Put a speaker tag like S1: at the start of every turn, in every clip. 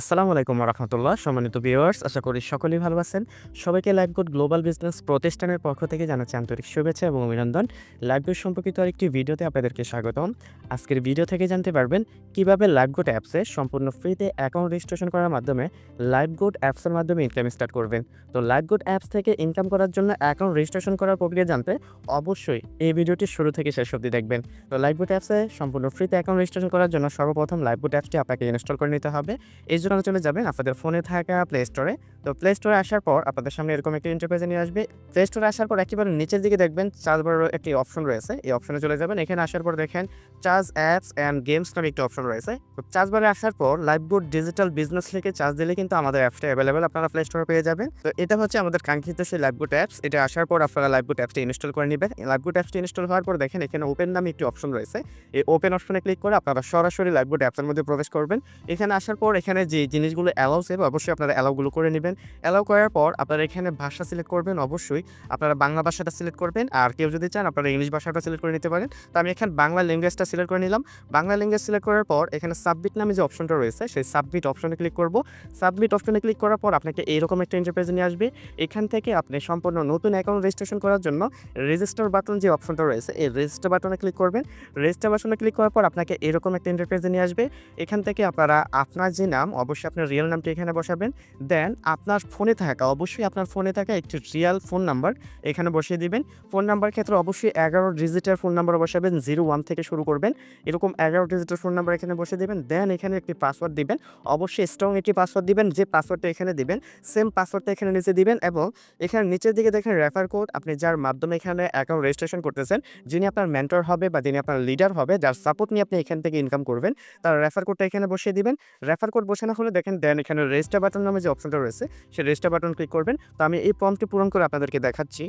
S1: আসসালামু আলাইকুম রহমতুল্লাহ, সম্মানিত ভিউয়ার্স আশা করি সকলেই ভালো আছেন। সবাইকে লাইভগুড গ্লোবাল বিজনেস প্রতিষ্ঠানের পক্ষ থেকে জানাচ্ছি আন্তরিক শুভেচ্ছা এবং অভিনন্দন। লাইভগুড সম্পর্কিত আরেকটি ভিডিওতে আপনাদেরকে স্বাগতম। আজকের ভিডিও থেকে জানতে পারবেন কীভাবে লাইভগুড অ্যাপসে সম্পূর্ণ ফ্রিতে অ্যাকাউন্ট রেজিস্ট্রেশন করার মাধ্যমে লাইভগুড অ্যাপসের মাধ্যমে ইনকাম স্টার্ট করবেন। তো লাইভগুড অ্যাপস থেকে ইনকাম করার জন্য অ্যাকাউন্ট রেজিস্ট্রেশন করার প্রক্রিয়া জানতে অবশ্যই এই ভিডিওটি শুরু থেকে শেষ অবধি দেখবেন। তো লাইভগুড অ্যাপসে সম্পূর্ণ ফ্রিতে অ্যাকাউন্ট রেজিস্ট্রেশন করার জন্য সর্বপ্রথম লাইভগুড অ্যাপসটি আপনাকে ইনস্টল করে নিতে হবে। এই জন্য চলে যাবেন আপনাদের ফোনে থাকা প্লে স্টোরে তো প্লে স্টোরে আসার পর আপনাদের সামনে এরকম একটি ইন্টারপেজে নিয়ে আসবে। প্লে স্টোরে আসার পর একেবারে নিচের দিকে দেখবেন চার্জ বারের একটি অপশন রয়েছে। এই অপশনে চলে যাবেন। এখানে আসার পর দেখেন চার্জ অ্যাপস অ্যান্ড গেমস নামে একটি অপশন রয়েছে। তো চার্জ বারে আসার পর লাইভবোর্ড ডিজিটাল বিজনেস লিখে চার্জ দিলে কিন্তু আমাদের অ্যাপসটা অ্যাভেলেবেল আপনারা প্লে স্টোরে পেয়ে যাবেন। তো এটা হচ্ছে আমাদের কাঙ্ক্ষিত সেই লাইভবোর্ড অ্যাপস এটা আসার পর আপনারা লাইভবোর্ড অ্যাপসটি ইনস্টল করে নেবেন। লাইভবোর্ড অ্যাপসটি ইনস্টল হওয়ার পর দেখেন এখানে ওপেন নামে একটি অপশন রয়েছে। এই ওপেন অপশনে ক্লিক করে আপনারা সরাসরি লাইভবোর্ড অ্যাপসের মধ্যে প্রবেশ করবেন। এখানে আসার পর এখানে যে জিনিসগুলো অ্যালাউ সেভ অবশ্যই আপনারা অ্যালাউগুলো করে নেবেন। অ্যালাউ করার পর আপনারা এখানে ভাষা সিলেক্ট করবেন, অবশ্যই। আপনারা বাংলা ভাষাটা সিলেক্ট করবেন, আর কেউ যদি চান আপনারা ইংলিশ ভাষাটা সিলেক্ট করে নিতে পারেন। তো আমি এখানে বাংলা ল্যাঙ্গুয়েজটা সিলেক্ট করে নিলাম। বাংলা ল্যাঙ্গুয়েজ সিলেক্ট করার পর এখানে সাবমিট নামে যে অপশনটা রয়েছে, সেই সাবমিট অপশনে ক্লিক করব। সাবমিট অপশনে ক্লিক করার পর আপনাকে এইরকম একটা ইন্টারপেজ নিয়ে আসবে। এখান থেকে আপনি সম্পূর্ণ নতুন অ্যাকাউন্ট রেজিস্ট্রেশন করার জন্য রেজিস্টার বাটন যে অপশনটা রয়েছে, এই রেজিস্টার বাটনে ক্লিক করবেন। রেজিস্টার বাটনে ক্লিক করার পর আপনাকে এরকম একটা ইন্টারপেজে নিয়ে আসবে। এখান থেকে আপনারা আপনার যে নাম অবশ্যই আপনার রিয়েল নামটি এখানে বসাবেন। দেন আপনার ফোনে থাকা, অবশ্যই আপনার ফোনে থাকা একটি রিয়াল ফোন নাম্বার এখানে বসিয়ে দিবেন। ফোন নাম্বার ক্ষেত্রে অবশ্যই এগারো ডিজিটের ফোন নাম্বার বসাবেন জিরো ওয়ান থেকে শুরু করবেন। এরকম এগারো ডিজিটের ফোন নাম্বার এখানে বসিয়ে দেবেন। দেন এখানে একটি পাসওয়ার্ড দিবেন। অবশ্যই স্ট্রং একটি পাসওয়ার্ড দিবেন, যে পাসওয়ার্ডটা এখানে দিবেন সেম পাসওয়ার্ডটা এখানে নিচে দিবেন এবং এখানে নিচের দিকে দেখেন রেফার কোড আপনি যার মাধ্যমে এখানে অ্যাকাউন্ট রেজিস্ট্রেশন করতেছেন, যিনি আপনার মেন্টর হবে বা যিনি আপনার লিডার হবে, যার সাপোর্ট নিয়ে আপনি এখান থেকে ইনকাম করবেন, তার রেফার কোডটা এখানে বসিয়ে দিবেন। রেফার কোড বসানো হলে দেখেন, দেন এখানে রেজিস্টার বাটন নামে যে অপশনটা রয়েছে, সেই রেজিস্টার বাটন ক্লিক করবেন। তো আমি এই ফর্মটি পূরণ করে আপনাদেরকে দেখাচ্ছি।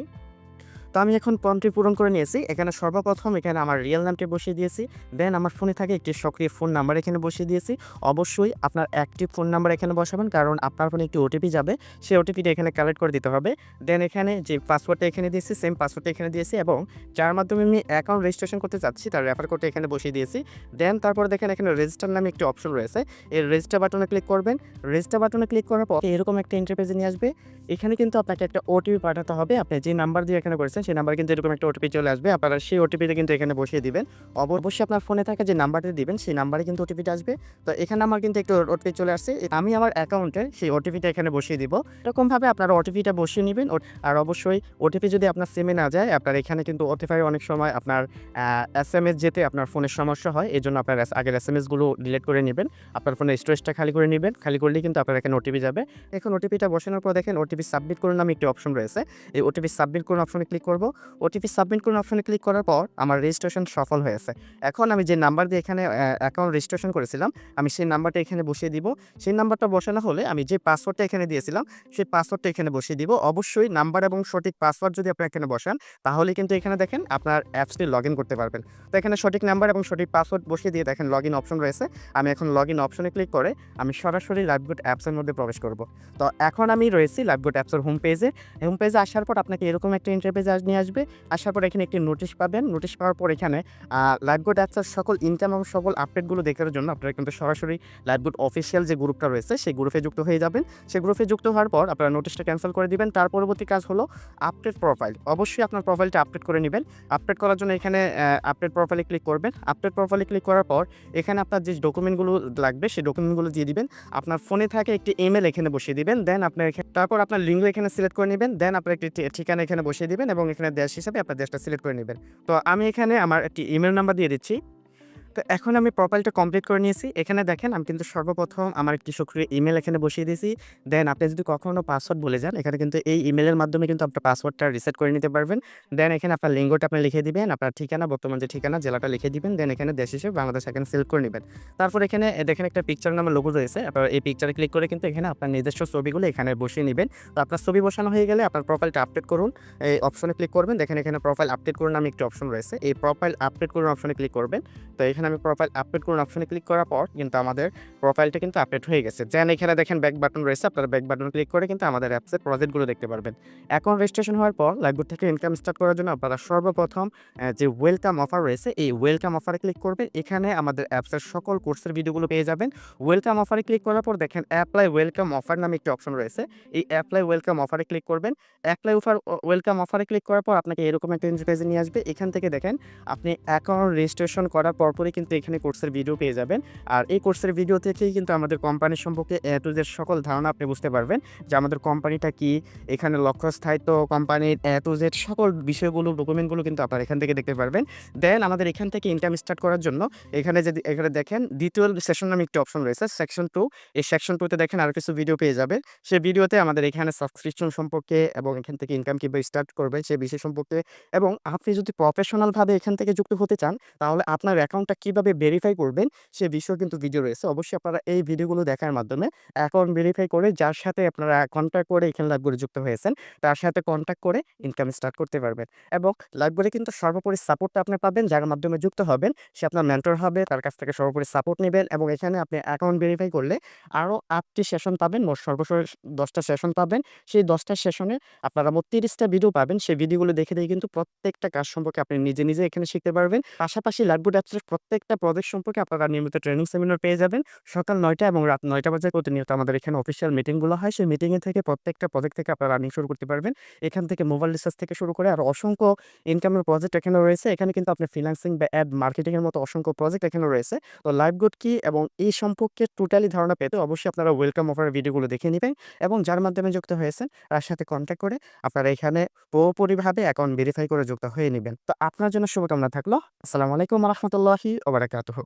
S1: তো আমি এখন ফর্মটি পূরণ করে নিয়েছি। এখানে সর্বপ্রথম এখানে আমার রিয়েল নামটি বসিয়ে দিয়েছি। দেন আমার ফোনে থাকে একটি সক্রিয় ফোন নাম্বার এখানে বসিয়ে দিয়েছি। অবশ্যই আপনার অ্যাক্টিভ ফোন নাম্বার এখানে বসাবেন, কারণ আপনার ফোনে একটি ওটিপি যাবে। সেই ওটিপিটা এখানে কালেক্ট করে দিতে হবে। দেন এখানে যে পাসওয়ার্ডটা এখানে দিয়েছি সেম পাসওয়ার্ডটা এখানে দিয়েছি এবং যার মাধ্যমে আমি অ্যাকাউন্ট রেজিস্ট্রেশন করতে চাচ্ছি, তার রেফার কোডটা এখানে বসিয়ে দিয়েছি। দেন তারপর দেখেন এখানে রেজিস্টার নামে একটি অপশন রয়েছে। এই রেজিস্টার বাটনে ক্লিক করবেন। রেজিস্টার বাটনে ক্লিক করার পর এরকম একটা ইন্টারপেজে নিয়ে আসবে। এখানে কিন্তু আপনাকে একটা ওটিপি পাঠাতে হবে আপনি যে নাম্বার দিয়ে এখানে করেছেন সেই নাম্বার কিন্তু এরকম একটা ওটিপি চলে আসবে আপনারা সেই ওটিপিটা কিন্তু এখানে বসিয়ে দিবেন অবশ্যই আপনার ফোনে থাকা যে নাম্বারটা দিবেন সেই নাম্বারে কিন্তু ওটিপিটা আসবে তো এখানে আমার কিন্তু একটু ওটিপি চলে আসছে আমি আমার অ্যাকাউন্টে সেই ওটিপিটা এখানে বসিয়ে দিব এরকমভাবে আপনারা ওটিপিটা বসিয়ে নেবেন আর অবশ্যই ওটিপি যদি আপনার সিমে না যায় আপনার এখানে কিন্তু ওটিফাই অনেক সময় আপনার এস এম এস যেতে আপনার ফোনের সমস্যা হয় এই জন্য আপনার আগের এস এম এসগুলো ডিলিট করে নেবেন আপনার ফোনের স্টোরেজটা খালি করে নেবেন খালি করলেই কিন্তু আপনার এখানে ওটিপি যাবে এখন ওটিপিটা বসানোর পর দেখেন ওটিপি সাবমিট করুন নামে একটি অপশন রয়েছে। এই ওটিপি সাবমিট করুন অপশনে ক্লিক করব। ওটিপি সাবমিট করুন অপশনে ক্লিক করার পর আমার রেজিস্ট্রেশন সফল হয়েছে। এখন আমি যে নাম্বার দিয়ে এখানে অ্যাকাউন্ট রেজিস্ট্রেশন করেছিলাম, আমি সেই নাম্বারটা এখানে বসিয়ে দিব। সেই নাম্বারটা বসানো হলে আমি যে পাসওয়ার্ডটা এখানে দিয়েছিলাম, সেই পাসওয়ার্ডটা এখানে বসিয়ে দিব। অবশ্যই নাম্বার এবং সঠিক পাসওয়ার্ড যদি আপনি এখানে বসান, তাহলে কিন্তু এখানে দেখেন আপনার অ্যাপসটি লগ করতে পারবেন। তো এখানে সঠিক নাম্বার এবং সঠিক পাসওয়ার্ড বসিয়ে দিয়ে দেখেন লগ অপশন রয়েছে। আমি এখন লগ অপশনে ক্লিক করে আমি সরাসরি লাইভগুড অ্যাপসের মধ্যে প্রবেশ করব। তো এখন আমি রয়েছি লাইভগুড অ্যাপসের হোম পেজে হোম পেজে আসার পর আপনাকে এরকম একটা ইন্টারপেজ নিয়ে আসবে। আসার পর এখানে একটি নোটিশ পাবেন। নোটিশ পাওয়ার পর এখানে লাইভগুড অ্যাপসের সকল ইনকাম এবং সকল আপডেটগুলো দেখার জন্য আপনারা কিন্তু সরাসরি লাইভগুড অফিসিয়াল যে গ্রুপটা রয়েছে, সেই গ্রুপে যুক্ত হয়ে যাবেন। সেই গ্রুপে যুক্ত হওয়ার পর আপনারা নোটিশটা ক্যান্সেল করে দিবেন। তার পরবর্তী কাজ হলো আপডেট প্রোফাইল অবশ্যই আপনার প্রোফাইলটা আপডেট করে নেবেন। আপডেট করার জন্য এখানে আপডেট প্রোফাইলে ক্লিক করবেন। আপডেট প্রোফাইলে ক্লিক করার পর এখানে আপনার যে ডকুমেন্টগুলো লাগবে, সেই ডকুমেন্টগুলো দিয়ে দিবেন। আপনার ফোনে থাকে একটি ইমেল এখানে বসিয়ে দিবেন। দেন আপনার তারপর আপনার লিঙ্ক এখানে সিলেক্ট করে নেবেন, দেন আপনার একটি ঠিকানা এখানে বসিয়ে দিবেন এবং এখানে দেশ হিসাবে আপনার দেশটা সিলেক্ট করে নেবেন। তো আমি এখানে আমার একটি ইমেল নাম্বার দিয়ে দিচ্ছি। তো এখন আমি প্রোফাইলটা কমপ্লিট করে নিয়েছি। এখানে দেখেন, আমি কিন্তু সর্বপ্রথম আমার একটি সক্রিয় ইমেল এখানে বসিয়ে দিয়েছি। দেন আপনি যদি কখনো পাসওয়ার্ড বলে যান, এখানে কিন্তু এই ইমেলের মাধ্যমে কিন্তু আপনার পাসওয়ার্ডটা রিসেট করে নিতে পারবেন। দেন এখানে আপনার লিঙ্গটা আপনি লিখে দিবেন, আপনার ঠিকানা, বর্তমান যে ঠিকানা, জেলাটা লিখে দিবেন। দেন এখানে দেশ হিসেবে বাংলাদেশ এখানে সিলেক্ট করে নেবেন। তারপর এখানে দেখেন একটা পিকচার নামে লোগো রয়েছে। আপনার এই পিকচারে ক্লিক করে কিন্তু এখানে আপনার নিজস্ব ছবিগুলো এখানে বসিয়ে নেবেন। তো আপনার ছবি বসানো হয়ে গেলে আপনার প্রোফাইলটা আপডেট করুন। এই অপশনে ক্লিক করবেন। দেখেন এখানে প্রোফাইল আপডেট করুন নামে একটি অপশন রয়েছে। এই প্রোফাইল আপডেট করুন অপশনে ক্লিক করবেন। তো এখানে এখানে আমি প্রোফাইল আপডেট করুন। অপশনে ক্লিক করার পর কিন্তু আমাদের প্রোফাইলটা কিন্তু আপডেট হয়ে গেছে। যেন এখানে দেখেন ব্যাক বাটন রয়েছে। আপনারা ব্যাক বাটন ক্লিক করে কিন্তু আমাদের অ্যাপসের প্রজেক্টগুলো দেখতে পারবেন। অ্যাকাউন্ট রেজিস্ট্রেশন হওয়ার পর লাইভবোর্ড থেকে ইনকাম স্টার্ট করার জন্য আপনারা সর্বপ্রথম যে ওয়েলকাম অফার রয়েছে, এই ওয়েলকাম অফারে ক্লিক করবেন। এখানে আমাদের অ্যাপসের সকল কোর্সের ভিডিওগুলো পেয়ে যাবেন। ওয়েলকাম অফারে ক্লিক করার পর দেখেন অ্যাপ্লাই ওয়েলকাম অফার নামে একটি অপশন রয়েছে। এই অ্যাপ্লাই ওয়েলকাম অফারে ক্লিক করবেন। অ্যাপ্লাই অফার ওয়েলকাম অফারে ক্লিক করার পর আপনাকে এরকম একটা ইন্টারফেসে নিয়ে আসবে। এখান থেকে দেখেন আপনি অ্যাকাউন্ট রেজিস্ট্রেশন করার পরপরই কিন্তু এখানে কোর্সের ভিডিও পেয়ে যাবেন। আর এই কোর্সের ভিডিও থেকেই কিন্তু আমাদের কোম্পানির সম্পর্কে এ টু জেড সকল ধারণা আপনি বুঝতে পারবেন যে আমাদের কোম্পানিটা কি, এখানে লক্ষ্য স্থায়িত্ব কোম্পানির এ টু জেড সকল বিষয়গুলো ডকুমেন্টগুলো কিন্তু আপনারা এখান থেকে দেখতে পারবেন। দেন আমাদের এখান থেকে ইনকাম স্টার্ট করার জন্য এখানে যদি, এখানে দেখেন দ্বিতীয় সেশন নামে একটি অপশন রয়েছে সেকশন টু এই সেকশন টুতে দেখেন আর কিছু ভিডিও পেয়ে যাবে। সেই ভিডিওতে আমাদের এখানে সাবস্ক্রিপশন সম্পর্কে এবং এখান থেকে ইনকাম কীভাবে স্টার্ট করবে সে বিষয় সম্পর্কে এবং আপনি যদি প্রফেশনালভাবে এখান থেকে যুক্ত হতে চান, তাহলে আপনার অ্যাকাউন্টটা কীভাবে ভেরিফাই করবেন, সে বিষয়ে কিন্তু ভিডিও রয়েছে। অবশ্যই আপনারা এই ভিডিওগুলো দেখার মাধ্যমে অ্যাকাউন্ট ভেরিফাই করে যার সাথে আপনারা কন্ট্যাক্ট করে এখানে লাইভগুলো যুক্ত হয়েছেন, তার সাথে কন্ট্যাক্ট করে ইনকাম স্টার্ট করতে পারবেন। এবং লাইভগুলি কিন্তু সর্বোপরি সাপোর্টটা আপনি পাবেন, যার মাধ্যমে যুক্ত হবেন, সে আপনার মেন্টর হবে, তার কাছ থেকে সর্বোপরি সাপোর্ট নেবেন এবং এখানে আপনি অ্যাকাউন্ট ভেরিফাই করলে আরও আটটি সেশন পাবেন, মোট সর্বশেষ দশটা সেশন পাবেন। সেই দশটা সেশনে আপনারা মোট তিরিশটা ভিডিও পাবেন। সেই ভিডিওগুলো দেখে দেখে কিন্তু প্রত্যেকটা কাজ সম্পর্কে আপনি নিজে নিজে এখানে শিখতে পারবেন। পাশাপাশি লাইভবোর্ড অ্যাপসের প্রত্যেকটা প্রজেক্ট সম্পর্কে আপনারা নিয়মিত ট্রেনিং সেমিনার পেয়ে যাবেন। সকাল নয়টা এবং রাত নয়টা বাজে প্রতিনিয়ত আমাদের এখানে অফিসিয়াল মিটিংগুলো হয়। সেই মিটিংয়ে থেকে প্রত্যেকটা প্রজেক্ট থেকে আপনারা রানিং শুরু করতে পারবেন। এখান থেকে মোবাইল রিসার্চ থেকে শুরু করে আর অসংখ্য ইনকামের প্রজেক্ট এখানে রয়েছে। এখানে কিন্তু আপনি ফ্রিল্যান্সিং বা অ্যাড মার্কেটিংয়ের মতো অসংখ্য প্রজেক্ট এখানে রয়েছে। তো লাইভ গুড কি এবং এই সম্পর্কে টোটালি ধারণা পেতে অবশ্যই আপনারা ওয়েলকাম অফারের ভিডিওগুলো দেখে নেবেন এবং যার মাধ্যমে যুক্ত হয়েছেন তার সাথে কন্ট্যাক্ট করে আপনারা এখানে পুরোপুরিভাবে অ্যাকাউন্ট ভেরিফাই করে যুক্ত হয়ে নেবেন। তো আপনার জন্য শুভকামনা থাকল। আসসালামু আলাইকুম রহমতুল্লাহি ওবরাকাতুহ